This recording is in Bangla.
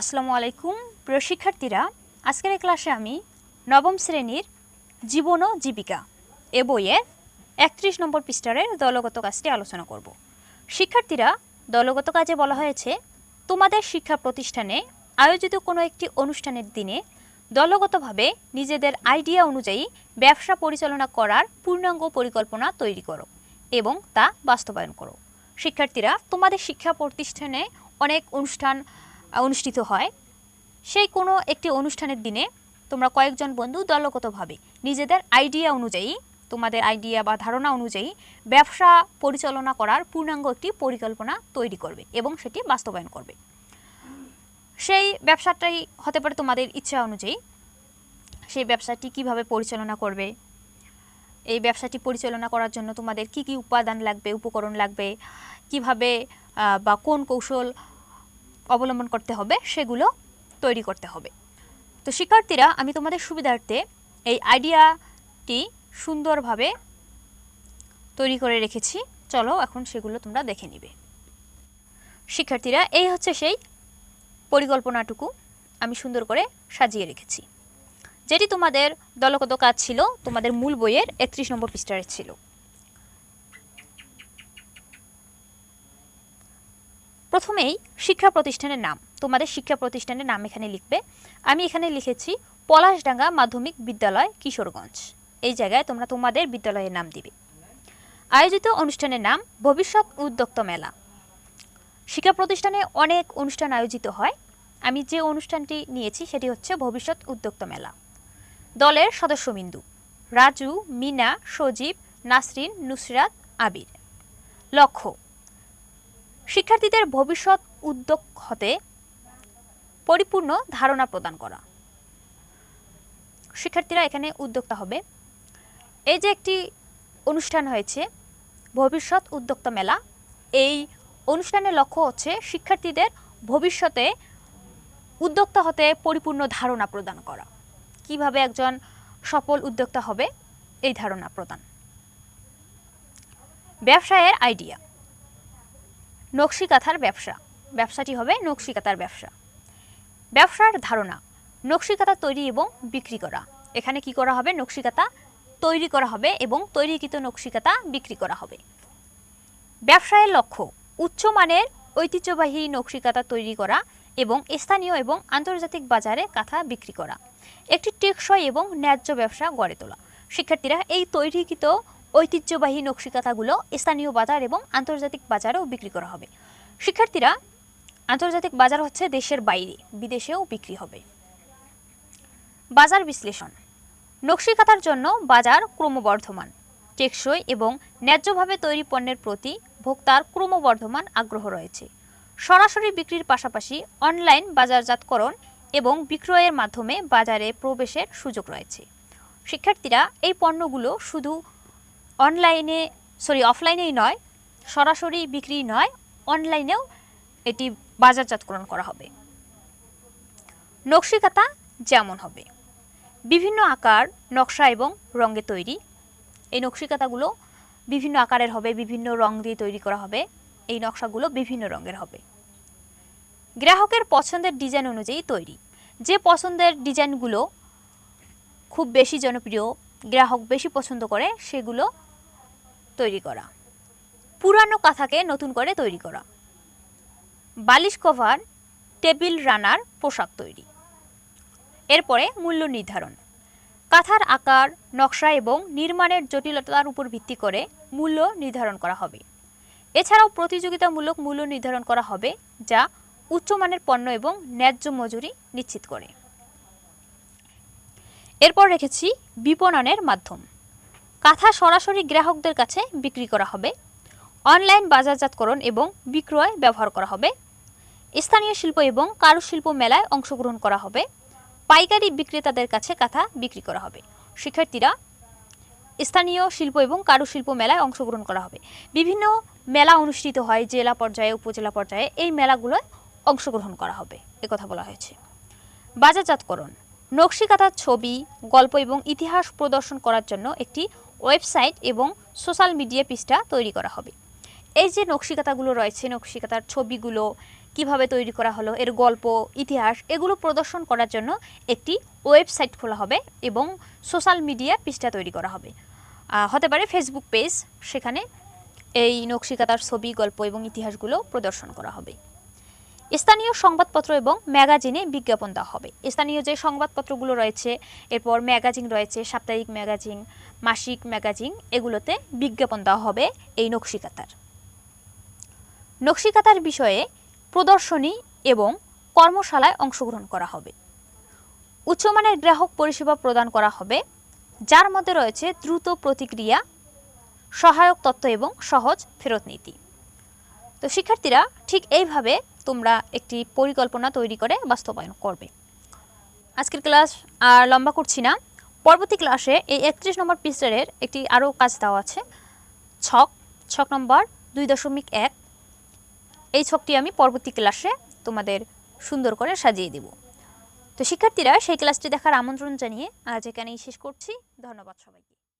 আসসালামু আলাইকুম, প্রিয় শিক্ষার্থীরা। আজকের এই ক্লাসে আমি নবম শ্রেণির জীবন ও জীবিকা এ বইয়ের একত্রিশ নম্বর পৃষ্ঠারের দলগত কাজটি আলোচনা করব। শিক্ষার্থীরা, দলগত কাজে বলা হয়েছে, তোমাদের শিক্ষা প্রতিষ্ঠানে আয়োজিত কোনো একটি অনুষ্ঠানের দিনে দলগতভাবে নিজেদের আইডিয়া অনুযায়ী ব্যবসা পরিচালনা করার পূর্ণাঙ্গ পরিকল্পনা তৈরি করো এবং তা বাস্তবায়ন করো। শিক্ষার্থীরা, তোমাদের শিক্ষা প্রতিষ্ঠানে অনেক অনুষ্ঠান অনুষ্ঠিত হয়। সেই কোনো একটি অনুষ্ঠানের দিনে তোমরা কয়েকজন বন্ধু দলগতভাবে নিজেদের আইডিয়া অনুযায়ী, তোমাদের আইডিয়া বা ধারণা অনুযায়ী ব্যবসা পরিচালনা করার পূর্ণাঙ্গ একটি পরিকল্পনা তৈরি করবে এবং সেটি বাস্তবায়ন করবে। সেই ব্যবসাটাই হতে পারে তোমাদের ইচ্ছা অনুযায়ী। সেই ব্যবসাটি কীভাবে পরিচালনা করবে? এই ব্যবসাটি পরিচালনা করার জন্য তোমাদের কি কি উপাদান লাগবে, উপকরণ লাগবে? কীভাবে বা কোন কৌশল অবলম্বন করতে হবে, সেগুলো তৈরি করতে হবে। তো শিক্ষার্থীরা, আমি তোমাদের সুবিধার্থে এই আইডিয়াটি সুন্দরভাবে তৈরি করে রেখেছি। চলো এখন সেগুলো তোমরা দেখে নিবে। শিক্ষার্থীরা, এই হচ্ছে সেই পরিকল্পনাটুকু আমি সুন্দর করে সাজিয়ে রেখেছি। যেটি তোমাদের দলগত কাজ ছিল, তোমাদের মূল বইয়ের একত্রিশ নম্বর পৃষ্ঠারে ছিল। প্রথমেই শিক্ষা প্রতিষ্ঠানের নাম। তোমাদের শিক্ষা প্রতিষ্ঠানের নাম এখানে লিখবে। আমি এখানে লিখেছি, পলাশডাঙ্গা মাধ্যমিক বিদ্যালয়, কিশোরগঞ্জ। এই জায়গায় তোমরা তোমাদের বিদ্যালয়ের নাম দিবে। আয়োজিত অনুষ্ঠানের নাম, ভবিষ্যৎ উদ্যোক্তা মেলা। শিক্ষা প্রতিষ্ঠানে অনেক অনুষ্ঠান আয়োজিত হয়। আমি যে অনুষ্ঠানটি নিয়েছি, সেটি হচ্ছে ভবিষ্যৎ উদ্যোক্তা মেলা। দলের সদস্যবিন্দু রাজু, মিনা, সজীব, নাসরিন, নুসরাত, আবির। লক্ষ্য শিক্ষার্থীদের ভবিষ্যৎ উদ্যোগ হতে পরিপূর্ণ ধারণা প্রদান করা। শিক্ষার্থীরা এখানে উদ্যোক্তা হবে। এই যে একটি অনুষ্ঠান হয়েছে, ভবিষ্যৎ উদ্যোক্তা মেলা, এই অনুষ্ঠানের লক্ষ্য হচ্ছে শিক্ষার্থীদের ভবিষ্যতে উদ্যোক্তা হতে পরিপূর্ণ ধারণা প্রদান করা। কীভাবে একজন সফল উদ্যোক্তা হবে, এই ধারণা প্রদান। ব্যবসায়ের আইডিয়া। নকশিকাথার ব্যবসা। ব্যবসাটি হবে নকশি নকশিকাতার ব্যবসা। ব্যবসার ধারণা নকশি নকশিকাতা তৈরি এবং বিক্রি করা। এখানে কি করা হবে? নকশি নকশিকাতা তৈরি করা হবে এবং তৈরিকৃত নকশিকাতা বিক্রি করা হবে। ব্যবসায়ের লক্ষ্য উচ্চমানের ঐতিহ্যবাহী নকশিকাতা তৈরি করা এবং স্থানীয় এবং আন্তর্জাতিক বাজারে কাঁথা বিক্রি করা। একটি টেকসই এবং ন্যায্য ব্যবসা গড়ে তোলা। শিক্ষার্থীরা এই তৈরিকৃত ঐতিহ্যবাহী নকশিকাতাগুলো স্থানীয় বাজার এবং আন্তর্জাতিক বাজারেও বিক্রি করা হবে। শিক্ষার্থীরা, আন্তর্জাতিক বাজার হচ্ছে দেশের বাইরে, বিদেশেও বিক্রি হবে। বাজার বিশ্লেষণ। নকশিকাতার জন্য বাজার ক্রমবর্ধমান, টেকসই এবং ন্যায্যভাবে তৈরি পণ্যের প্রতি ভোক্তার ক্রমবর্ধমান আগ্রহ রয়েছে। সরাসরি বিক্রির পাশাপাশি অনলাইন বাজারজাতকরণ এবং বিক্রয়ের মাধ্যমে বাজারে প্রবেশের সুযোগ রয়েছে। শিক্ষার্থীরা এই পণ্যগুলো শুধু অনলাইনে সরি অফলাইনেই নয়, সরাসরি বিক্রি নয়, অনলাইনেও এটি বাজারজাতকরণ করা হবে। নকশিকাতা যেমন হবে। বিভিন্ন আকার, নকশা এবং রঙে তৈরি। এই নকশিকাতাগুলো বিভিন্ন আকারের হবে, বিভিন্ন রং দিয়ে তৈরি করা হবে। এই নকশাগুলো বিভিন্ন রঙের হবে। গ্রাহকের পছন্দের ডিজাইন অনুযায়ী তৈরি। যে পছন্দের ডিজাইনগুলো খুব বেশি জনপ্রিয়, গ্রাহক বেশি পছন্দ করে, সেগুলো তৈরি করা। পুরানো কাঁথাকে নতুন করে তৈরি করা। বালিশ কভার, টেবিল রানার, পোশাক তৈরি। এরপরে মূল্য নির্ধারণ। কাঁথার আকার, নকশা এবং নির্মাণের জটিলতার উপর ভিত্তি করে মূল্য নির্ধারণ করা হবে। এছাড়াও প্রতিযোগিতামূলক মূল্য নির্ধারণ করা হবে, যা উচ্চমানের পণ্য এবং ন্যায্য মজুরি নিশ্চিত করে। এরপর রেখেছি বিপণনের মাধ্যম। কাঁথা সরাসরি গ্রাহকদের কাছে বিক্রি করা হবে। অনলাইন বাজারজাতকরণ এবং বিক্রয় ব্যবহার করা হবে। স্থানীয় শিল্প এবং কারুশিল্প মেলায় অংশগ্রহণ করা হবে। পাইকারি বিক্রেতাদের কাছে কাঁথা বিক্রি করা হবে। শিক্ষার্থীরা স্থানীয় শিল্প এবং কারুশিল্প মেলায় অংশগ্রহণ করা হবে। বিভিন্ন মেলা অনুষ্ঠিত হয় জেলা পর্যায়ে, উপজেলা পর্যায়ে। এই মেলাগুলোয় অংশগ্রহণ করা হবে কথা বলা হয়েছে। বাজারজাতকরণ নকশিকাতার ছবি, গল্প এবং ইতিহাস প্রদর্শন করার জন্য একটি ওয়েবসাইট এবং সোশ্যাল মিডিয়া পৃষ্ঠা তৈরি করা হবে। এই যে নকশিকাতাগুলো রয়েছে, নকশিকাতার ছবিগুলো কীভাবে তৈরি করা হলো, এর গল্প, ইতিহাস, এগুলো প্রদর্শন করার জন্য একটি ওয়েবসাইট খোলা হবে এবং সোশ্যাল মিডিয়া পৃষ্ঠা তৈরি করা হবে। হতে পারে ফেসবুক পেজ সেখানে এই নকশিকাতার ছবি, গল্প এবং ইতিহাসগুলো প্রদর্শন করা হবে। স্থানীয় সংবাদপত্র এবং ম্যাগাজিনে বিজ্ঞাপন দেওয়া হবে। স্থানীয় যে সংবাদপত্রগুলো রয়েছে, এরপর ম্যাগাজিন রয়েছে, সাপ্তাহিক ম্যাগাজিন, মাসিক ম্যাগাজিন, এগুলোতে বিজ্ঞাপন দেওয়া হবে এই নকশিকাতার। নকশিকাতার বিষয়ে প্রদর্শনী এবং কর্মশালায় অংশগ্রহণ করা হবে। উচ্চমানের গ্রাহক পরিষেবা প্রদান করা হবে, যার মধ্যে রয়েছে দ্রুত প্রতিক্রিয়া, সহায়ক তত্ত্ব এবং সহজ ফেরত নীতি। তো শিক্ষার্থীরা ঠিক এইভাবে তোমরা একটি পরিকল্পনা তৈরি করে বাস্তবায়ন করবে। আজকের ক্লাস আর লম্বা করছি না। পরবর্তী ক্লাসে এই একত্রিশ নম্বর পৃষ্ঠারের একটি আরও কাজ দেওয়া আছে। ছক ছক নম্বর দুই দশমিক এক। এই ছকটি আমি পরবর্তী ক্লাসে তোমাদের সুন্দর করে সাজিয়ে দেব। তো শিক্ষার্থীরা সেই ক্লাসটি দেখার আমন্ত্রণ জানিয়ে আজ এখানেই শেষ করছি। ধন্যবাদ সবাইকে।